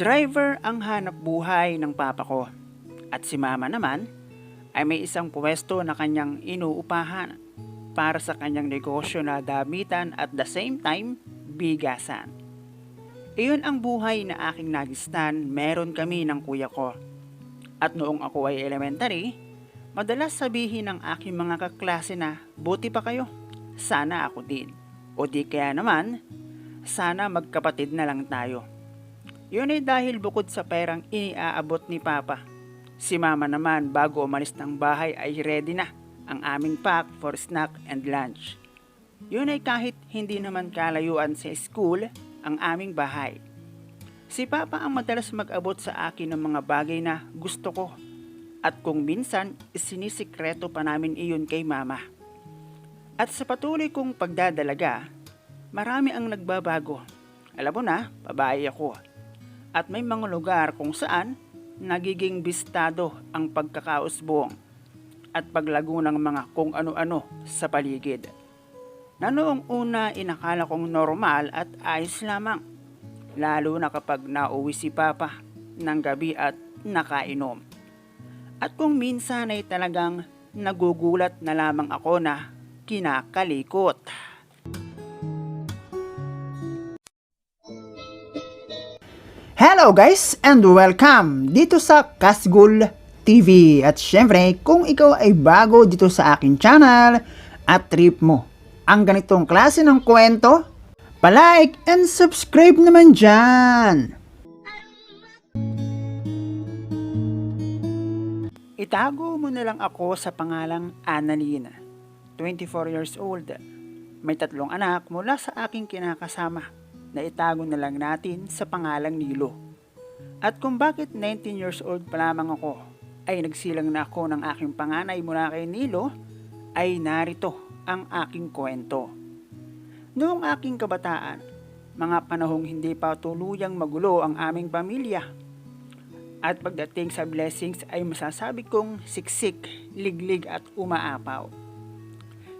Driver ang hanap buhay ng papa ko. At si mama naman ay may isang pwesto na kanyang inuupahan para sa kanyang negosyo na damitan at the same time bigasan. Iyon ang buhay na aking nagistan meron kami ng kuya ko. At noong ako ay elementary, madalas sabihin ng aking mga kaklase na buti pa kayo, sana ako din. O di kaya naman, sana magkapatid na lang tayo. Yun ay dahil bukod sa perang iniaabot ni Papa. Si Mama naman bago umalis ng bahay ay ready na ang aming pack for snack and lunch. Yun ay kahit hindi naman kalayuan sa school ang aming bahay. Si Papa ang madalas mag-abot sa akin ng mga bagay na gusto ko. At kung minsan, sinisikreto pa namin iyon kay Mama. At sa patuloy kong pagdadalaga, marami ang nagbabago. Alam mo na, babae ako. At may mga lugar kung saan nagiging bistado ang pagkakausbong at paglago ng mga kung ano-ano sa paligid. Na noong una inakala kong normal at ayos lamang. Lalo na kapag nauwi si Papa ng gabi at nakainom. At kung minsan ay talagang nagugulat na lamang ako na kinakalikot. Hello guys and welcome dito sa Kasgul TV. At syempre, kung ikaw ay bago dito sa akin channel at trip mo ang ganitong klase ng kwento, palike and subscribe naman dyan. Itago mo na lang ako sa pangalang Annalena, 24 years old. May tatlong anak mula sa aking kinakasama na itago na lang natin sa pangalang Nilo. At kung bakit 19 years old pa lamang ako ay nagsilang na ako ng aking panganay mula kay Nilo ay narito ang aking kwento. Noong aking kabataan, mga panahong hindi pa tuluyang magulo ang aming pamilya. At pagdating sa blessings ay masasabi kong siksik, liglig at umaapaw.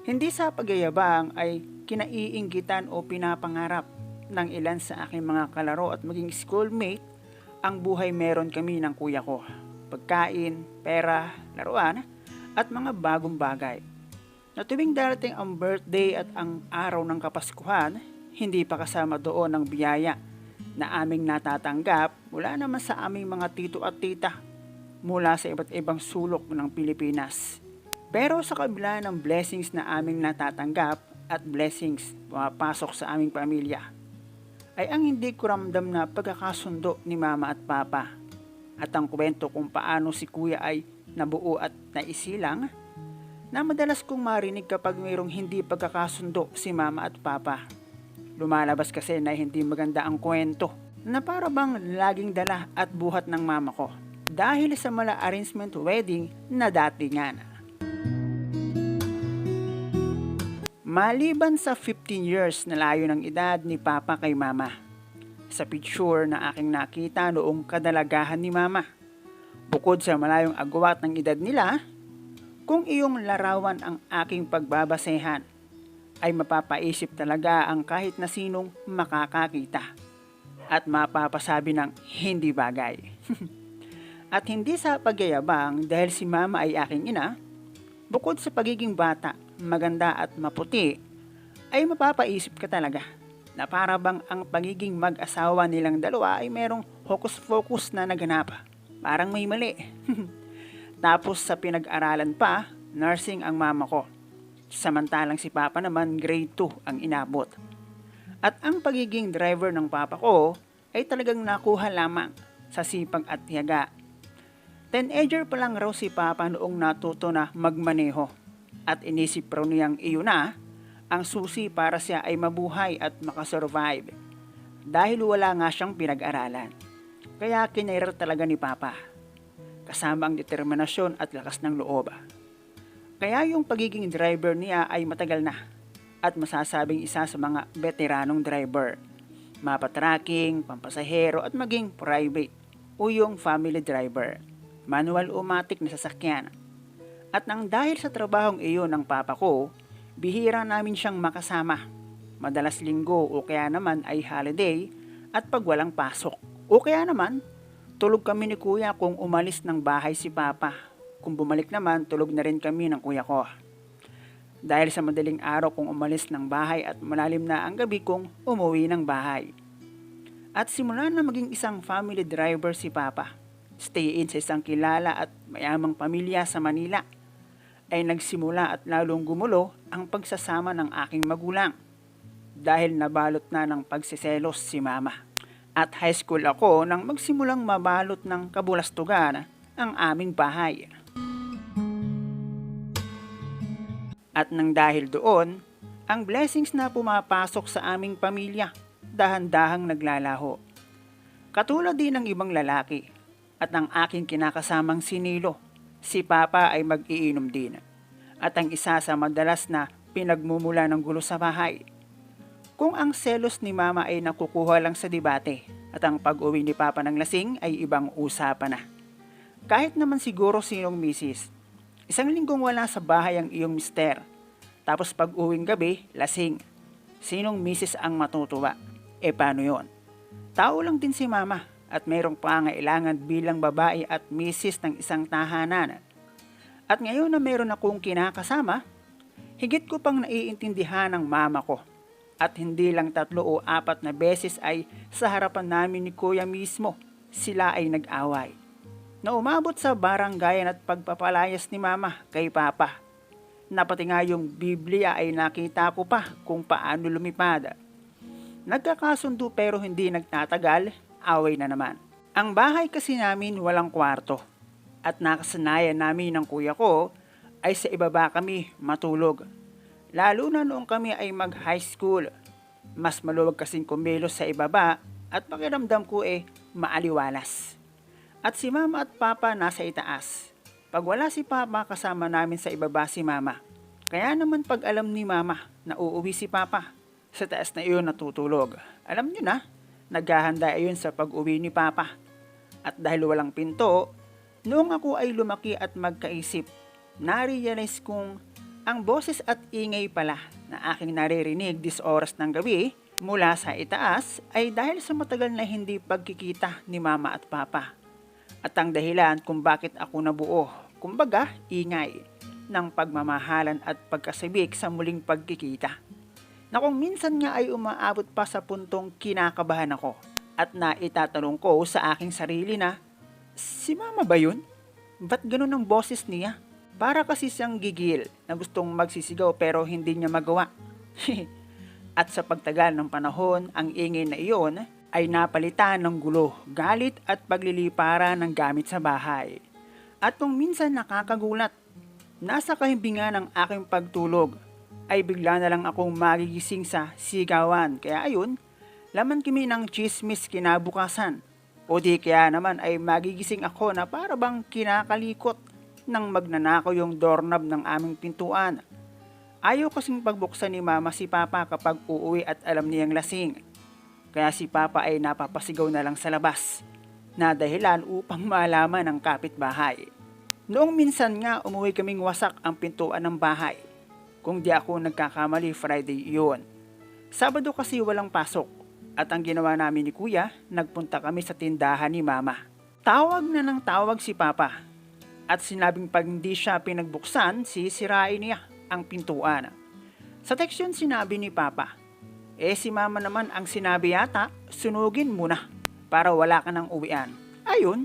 Hindi sa pagyayabang ay kinaiinggitan o pinapangarap ng ilan sa aking mga kalaro at maging schoolmate ang buhay meron kami ng kuya ko. Pagkain, pera, laruan, at mga bagong bagay. Na tuwing darating ang birthday at ang araw ng Kapaskuhan, hindi pa kasama doon ang biyaya na aming natatanggap mula naman sa aming mga tito at tita mula sa iba't ibang sulok ng Pilipinas. Pero sa kabila ng blessings na aming natatanggap at blessings pumapasok sa aming pamilya, ay ang hindi ko ramdam na pagkakasundo ni mama at papa. At ang kwento kung paano si kuya ay nabuo at naisilang, na madalas kong marinig kapag mayroong hindi pagkakasundo si mama at papa. Lumalabas kasi na hindi maganda ang kwento na para bang laging dala at buhat ng mama ko dahil sa mala arrangement wedding na datingan. Maliban sa 15 years na layo ng edad ni Papa kay Mama, sa picture na aking nakita noong kadalagahan ni Mama, bukod sa malayong agwat ng edad nila, kung iyong larawan ang aking pagbabasehan, ay mapapaisip talaga ang kahit na sinong makakakita at mapapasabi ng hindi bagay. at hindi sa pagyayabang dahil si Mama ay aking ina, bukod sa pagiging bata, maganda at maputi, ay mapapaisip ka talaga na para bang ang pagiging mag-asawa nilang dalawa ay merong hocus-focus na naganap. Parang may mali. Tapos sa pinag-aralan pa, nursing ang mama ko. Samantalang si papa naman grade 2 ang inabot. At ang pagiging driver ng papa ko ay talagang nakuha lamang sa sipag at tiyaga. Teenager pa lang raw si papa noong natuto na magmaneho at inisip raw niyang iyon na ang susi para siya ay mabuhay at makasurvive dahil wala nga siyang pinag-aralan. Kaya kinair talaga ni Papa kasama ang determinasyon at lakas ng loob. Kaya yung pagiging driver niya ay matagal na at masasabing isa sa mga veteranong driver. Mapatracking, pampasahero at maging private o yung family driver. Manual o na sasakyan at nang dahil sa trabahong iyon ng papa ko, bihira namin siyang makasama. Madalas linggo o kaya naman ay holiday at pag walang pasok O kaya naman, tulog kami ni kuya kung umalis ng bahay si papa. Kung bumalik naman, tulog na rin kami ng kuya ko. Dahil sa madaling araw kung umalis ng bahay at malalim na ang gabi kung umuwi ng bahay. At simula na maging isang family driver si Papa. Stay in sa isang kilala at mayamang pamilya sa Manila. Ay nagsimula at lalong gumulo ang pagsasama ng aking magulang. Dahil nabalot na ng pagsiselos si Mama. At high school ako nang magsimulang mabalot ng kabulastugan ang aming bahay. At nang dahil doon, ang blessings na pumapasok sa aming pamilya, dahan-dahang naglalaho. Katulad din ng ibang lalaki at ang aking kinakasamang sinilo, si Papa ay mag-iinom din. At ang isa sa madalas na pinagmumula ng gulo sa bahay. Kung ang selos ni Mama ay nakukuha lang sa debate at ang pag-uwi ni Papa ng lasing ay ibang usapan na. Kahit naman siguro sinong misis, isang linggong wala sa bahay ang iyong mister. Tapos pag uwing gabi, lasing. Sinong misis ang matutuwa? E paano yon? Tao lang din si mama at mayroong pangailangan bilang babae at misis ng isang tahanan. At ngayon na meron akong kinakasama, higit ko pang naiintindihan ng mama ko. At hindi lang tatlo o apat na beses ay sa harapan namin ni kuya mismo, sila ay nag-away. Na umabot sa baranggayan at pagpapalayas ni mama kay papa. Na pati nga yung Biblia ay nakita ko pa kung paano lumipad. Nagkakasundo pero hindi nagtatagal, away na naman. Ang bahay kasi namin walang kwarto. At nakasanayan namin ng kuya ko ay sa ibaba kami matulog. Lalo na noong kami ay mag high school. Mas maluwag kasing kumilos sa ibaba at pakiramdam ko eh maaliwalas. At si mama at papa nasa itaas. Pag wala si papa kasama namin sa ibaba si mama. Kaya naman pag alam ni mama na uuwi si papa, sa taas na iyon natutulog. Alam nyo na, naghahanda iyon sa pag-uwi ni Papa. At dahil walang pinto, noong ako ay lumaki at magkaisip, narealize kong ang boses at ingay pala na aking naririnig dis oras ng gabi mula sa itaas ay dahil sa matagal na hindi pagkikita ni Mama at Papa. At ang dahilan kung bakit ako nabuo, kumbaga ingay, ng pagmamahalan at pagkasibik sa muling pagkikita na kung minsan nga ay umaabot pa sa puntong kinakabahan ako at naitatanong ko sa aking sarili na, si mama ba yun? Ba't ganun ang boses niya? Para kasi siyang gigil na gustong magsisigaw pero hindi niya magawa. at sa pagtagal ng panahon, ang ingay na iyon ay napalitan ng gulo, galit at paglilipara ng gamit sa bahay. At kung minsan nakakagulat, nasa kahimbingan ng aking pagtulog ay bigla na lang akong magigising sa sigawan. Kaya ayun, laman kami ng chismis kinabukasan. O di kaya naman ay magigising ako na para bang kinakalikot nang magnanakaw yung doorknob ng aming pintuan. Ayaw kasing pagbuksan ni mama si papa kapag uuwi at alam niyang lasing. Kaya si papa ay napapasigaw na lang sa labas na dahilan upang malaman ng kapitbahay. Noong minsan nga umuwi kaming wasak ang pintuan ng bahay kung di ako nagkakamali Friday yun. Sabado kasi walang pasok at ang ginawa namin ni kuya, nagpunta kami sa tindahan ni mama. Tawag na ng tawag si papa at sinabing pag hindi siya pinagbuksan, sisirain niya ang pintuan. Sa text yun sinabi ni papa, eh si mama naman ang sinabi yata, sunugin muna para wala ka ng uwian. Ayun,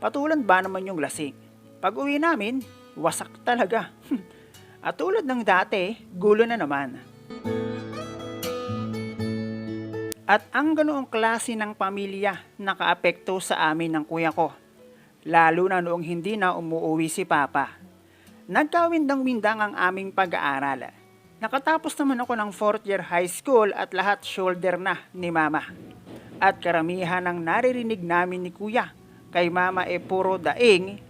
patulan ba naman yung lasing? Pag uwi namin, wasak talaga. At tulad ng dati, gulo na naman. At ang ganoong klase ng pamilya nakaapekto sa amin ng kuya ko. Lalo na noong hindi na umuwi si Papa. Nagkawindang-windang ang aming pag-aaral. Nakatapos naman ako ng 4th year high school at lahat shoulder na ni Mama. At karamihan ng naririnig namin ni Kuya kay Mama e puro daing,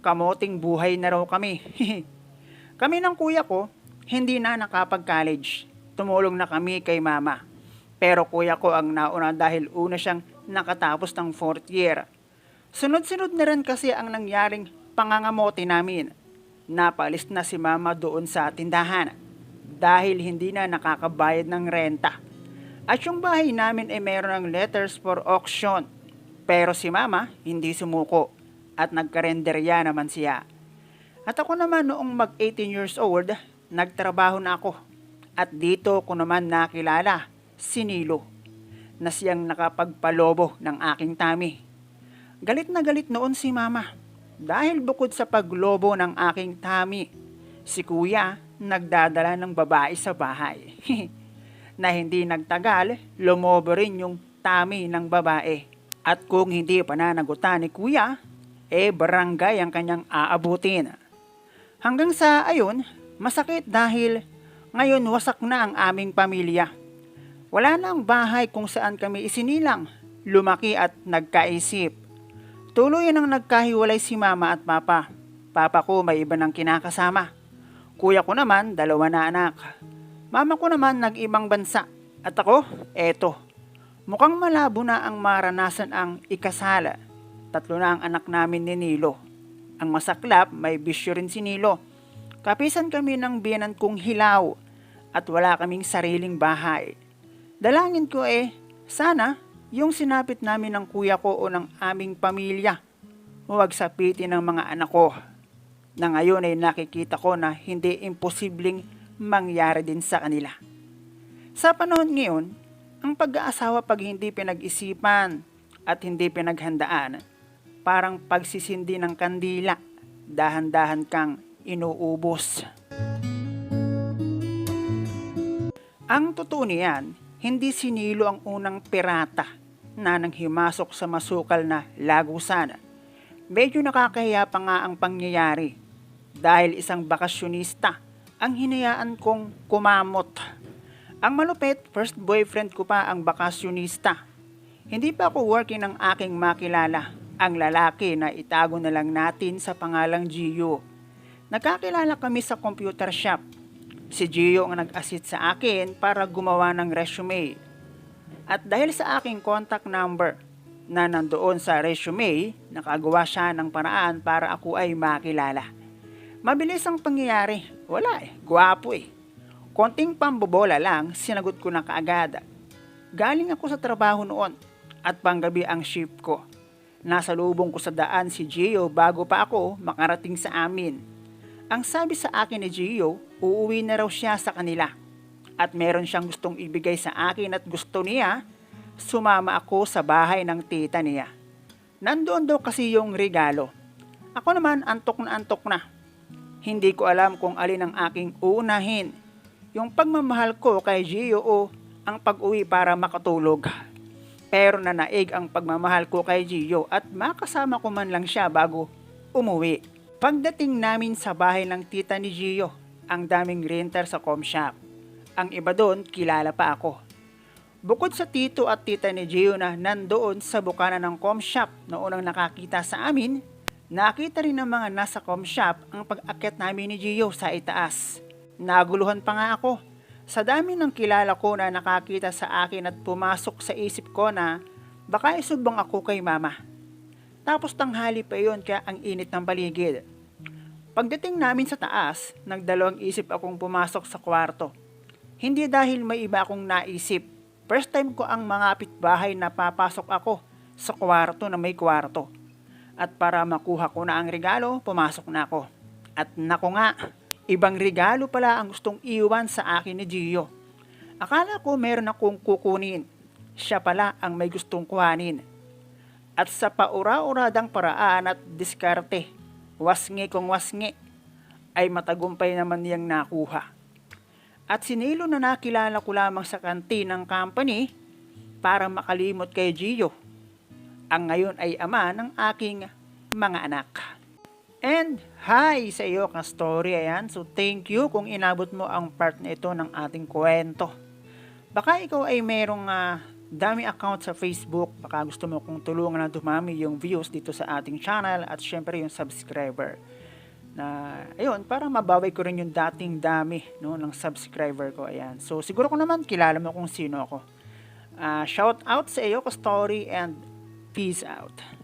kamoting buhay na raw kami. Kami ng kuya ko, hindi na nakapag-college. Tumulong na kami kay mama. Pero kuya ko ang nauna dahil una siyang nakatapos ng fourth year. Sunod-sunod na rin kasi ang nangyaring pangangamote namin. Napalis na si mama doon sa tindahan dahil hindi na nakakabayad ng renta. At yung bahay namin ay mayroon ng letters for auction. Pero si mama, hindi sumuko at nagkarenderya naman siya. At ako naman noong mag 18 years old, nagtrabaho na ako. At dito ko naman nakilala si Nilo na siyang nakapagpalobo ng aking tami. Galit na galit noon si mama dahil bukod sa paglobo ng aking tami, si kuya nagdadala ng babae sa bahay. na hindi nagtagal, lumobo rin yung tami ng babae. At kung hindi pananagutan ni kuya, eh barangay ang kanyang aabutin. Hanggang sa ayon, masakit dahil ngayon wasak na ang aming pamilya. Wala na ang bahay kung saan kami isinilang, lumaki at nagkaisip. Tuloy ang nagkahiwalay si mama at papa. Papa ko may iba ng kinakasama. Kuya ko naman, dalawa na anak. Mama ko naman nag-ibang bansa. At ako, eto. Mukhang malabo na ang maranasan ang ikasala. Tatlo na ang anak namin ni Nilo. Ang masaklap, may bisyo rin si Nilo. Kapisan kami ng biyanan kong hilaw at wala kaming sariling bahay. Dalangin ko eh, sana yung sinapit namin ng kuya ko o ng aming pamilya, huwag sapitin ng mga anak ko. Na ngayon ay nakikita ko na hindi imposibleng mangyari din sa kanila. Sa panahon ngayon, ang pag-aasawa pag hindi pinag-isipan at hindi pinaghandaan, parang pagsisindi ng kandila, dahan-dahan kang inuubos. Ang totoo niyan, hindi sinilo ang unang pirata na nang himasok sa masukal na lagusan. Medyo nakakahiya pa nga ang pangyayari dahil isang bakasyonista ang hinayaan kong kumamot. Ang malupit, first boyfriend ko pa ang bakasyonista. Hindi pa ako working ng aking makilala, ang lalaki na itago na lang natin sa pangalang Gio. Nagkakilala kami sa computer shop. Si Gio ang nag-assist sa akin para gumawa ng resume. At dahil sa aking contact number na nandoon sa resume, nakagawa siya ng paraan para ako ay makilala. Mabilis ang pangyayari. Wala eh, gwapo eh. Konting pambobola lang, sinagot ko na kaagad. Galing ako sa trabaho noon at panggabi ang shift ko. Nasa lubong ko sa daan si Gio bago pa ako makarating sa amin. Ang sabi sa akin ni Gio, uuwi na raw siya sa kanila. At meron siyang gustong ibigay sa akin at gusto niya, sumama ako sa bahay ng tita niya. Nandoon daw kasi yung regalo. Ako naman antok na antok na. Hindi ko alam kung alin ang aking uunahin. Yung pagmamahal ko kay Gio o ang pag-uwi para makatulog. Pero nanaig ang pagmamahal ko kay Gio at makasama ko man lang siya bago umuwi. Pagdating namin sa bahay ng tita ni Gio, ang daming renter sa com shop. Ang iba doon, kilala pa ako. Bukod sa tito at tita ni Gio na nandoon sa bukana ng com shop na unang nakakita sa amin, nakita rin ng mga nasa com shop ang pag-akyat namin ni Gio sa itaas. Naguluhan pa nga ako. Sa dami ng kilala ko na nakakita sa akin at pumasok sa isip ko na baka isubong ako kay mama. Tapos tanghali pa yon kaya ang init ng paligid. Pagdating namin sa taas, nagdalawang isip akong pumasok sa kwarto. Hindi dahil may iba akong naisip. First time ko ang mga pitbahay na papasok ako sa kwarto na may kwarto. At para makuha ko na ang regalo, pumasok na ako. At nako nga, ibang regalo pala ang gustong iwan sa akin ni Gio. Akala ko meron akong kukunin. Siya pala ang may gustong kuhanin. At sa paura-uradang paraan at diskarte, wasngi kong wasngi, ay matagumpay naman niyang nakuha. At sinilo na nakilala ko lamang sa kantin ng company para makalimot kay Gio. Ang ngayon ay ama ng aking mga anak. And hi sa iyo kang story ayan. So thank you kung inabot mo ang part na ito ng ating kwento. Baka ikaw ay merong uh, dami account sa Facebook. Baka gusto mo kong tulungan na dumami yung views dito sa ating channel at syempre yung subscriber. Na ayun, para mabawi ko rin yung dating dami no, ng subscriber ko. Ayan. So siguro ko naman kilala mo kung sino ako. Uh, shout out sa iyo ka story and peace out.